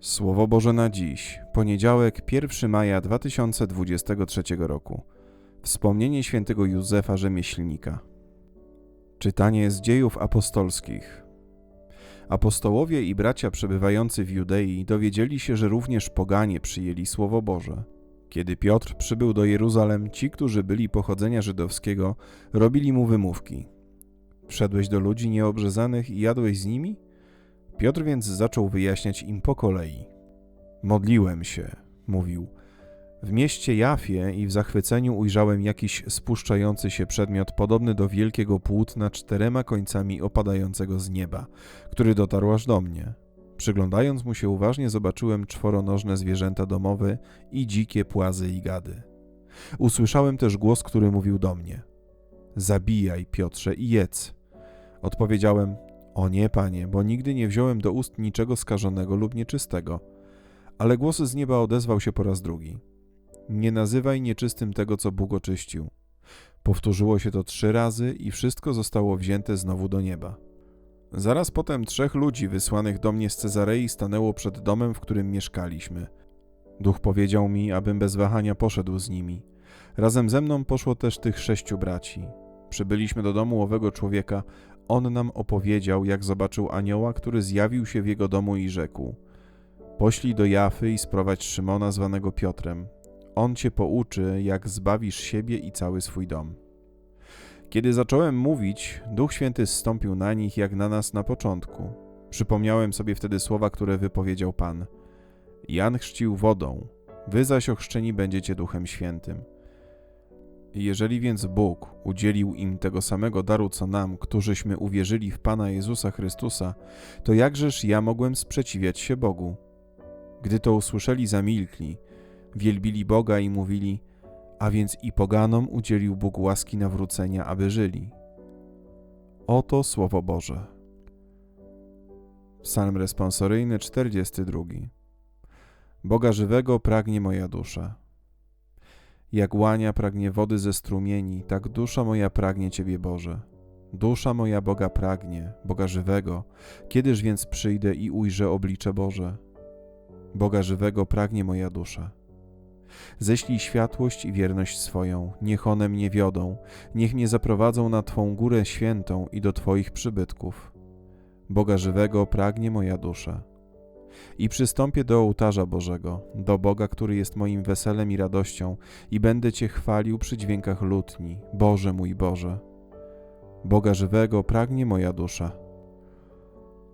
Słowo Boże na dziś, poniedziałek 1 maja 2023 roku. Wspomnienie świętego Józefa Rzemieślnika. Czytanie z dziejów apostolskich. Apostołowie i bracia przebywający w Judei dowiedzieli się, że również poganie przyjęli Słowo Boże. Kiedy Piotr przybył do Jeruzalem, ci, którzy byli pochodzenia żydowskiego, robili mu wymówki. Wszedłeś do ludzi nieobrzezanych i jadłeś z nimi? Piotr więc zaczął wyjaśniać im po kolei. Modliłem się, mówił. W mieście Jafie i w zachwyceniu ujrzałem jakiś spuszczający się przedmiot podobny do wielkiego płótna czterema końcami opadającego z nieba, który dotarł aż do mnie. Przyglądając mu się uważnie, zobaczyłem czworonożne zwierzęta domowe i dzikie płazy i gady. Usłyszałem też głos, który mówił do mnie: Zabijaj, Piotrze, i jedz. Odpowiedziałem: o nie, panie, bo nigdy nie wziąłem do ust niczego skażonego lub nieczystego. Ale głos z nieba odezwał się po raz drugi. Nie nazywaj nieczystym tego, co Bóg oczyścił. Powtórzyło się to trzy razy i wszystko zostało wzięte znowu do nieba. Zaraz potem trzech ludzi wysłanych do mnie z Cezarei stanęło przed domem, w którym mieszkaliśmy. Duch powiedział mi, abym bez wahania poszedł z nimi. Razem ze mną poszło też tych sześciu braci. Przybyliśmy do domu owego człowieka, on nam opowiedział, jak zobaczył anioła, który zjawił się w jego domu i rzekł: Poślij do Jafy i sprowadź Szymona zwanego Piotrem. On cię pouczy, jak zbawisz siebie i cały swój dom. Kiedy zacząłem mówić, Duch Święty zstąpił na nich jak na nas na początku. Przypomniałem sobie wtedy słowa, które wypowiedział Pan. Jan chrzcił wodą, wy zaś ochrzczeni będziecie Duchem Świętym. Jeżeli więc Bóg udzielił im tego samego daru co nam, którzyśmy uwierzyli w Pana Jezusa Chrystusa, to jakżeż ja mogłem sprzeciwiać się Bogu? Gdy to usłyszeli, zamilkli, wielbili Boga i mówili, a więc i poganom udzielił Bóg łaski nawrócenia, aby żyli. Oto Słowo Boże. Psalm responsoryjny 42. Boga żywego pragnie moja dusza. Jak łania pragnie wody ze strumieni, tak dusza moja pragnie Ciebie, Boże. Dusza moja Boga pragnie, Boga żywego. Kiedyż więc przyjdę i ujrzę oblicze Boże? Boga żywego pragnie moja dusza. Ześlij światłość i wierność swoją, niech one mnie wiodą, niech mnie zaprowadzą na Twą górę świętą i do Twoich przybytków. Boga żywego pragnie moja dusza i przystąpię do ołtarza Bożego, do Boga, który jest moim weselem i radością, i będę Cię chwalił przy dźwiękach lutni, Boże mój Boże. Boga żywego pragnie moja dusza.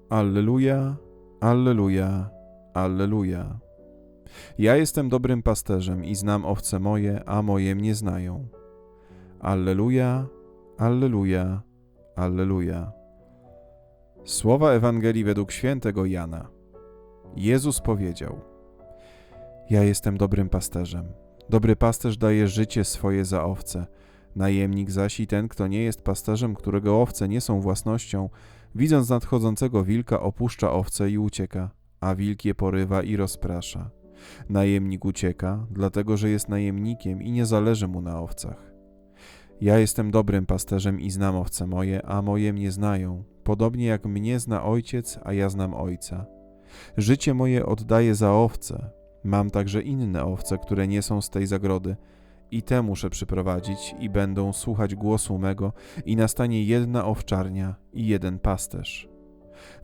Alleluja, Alleluja, Alleluja. Ja jestem dobrym pasterzem i znam owce moje, a moje mnie znają. Alleluja, Alleluja, Alleluja. Słowa Ewangelii według świętego Jana. Jezus powiedział: Ja jestem dobrym pasterzem. Dobry pasterz daje życie swoje za owce. Najemnik zaś i ten, kto nie jest pasterzem, którego owce nie są własnością, widząc nadchodzącego wilka, opuszcza owce i ucieka, a wilk je porywa i rozprasza. Najemnik ucieka, dlatego że jest najemnikiem i nie zależy mu na owcach. Ja jestem dobrym pasterzem i znam owce moje, a moje mnie znają, podobnie jak mnie zna ojciec, a ja znam ojca Życie moje oddaję za owce. Mam także inne owce, które nie są z tej zagrody. I te muszę przyprowadzić, i będą słuchać głosu mego, i nastanie jedna owczarnia i jeden pasterz.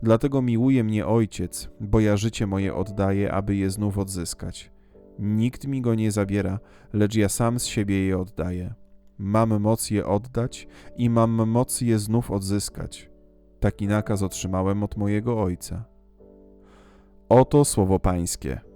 Dlatego miłuje mnie ojciec, bo ja życie moje oddaję, aby je znów odzyskać. Nikt mi go nie zabiera, lecz ja sam z siebie je oddaję. Mam moc je oddać i mam moc je znów odzyskać. Taki nakaz otrzymałem od mojego ojca. Oto słowo Pańskie.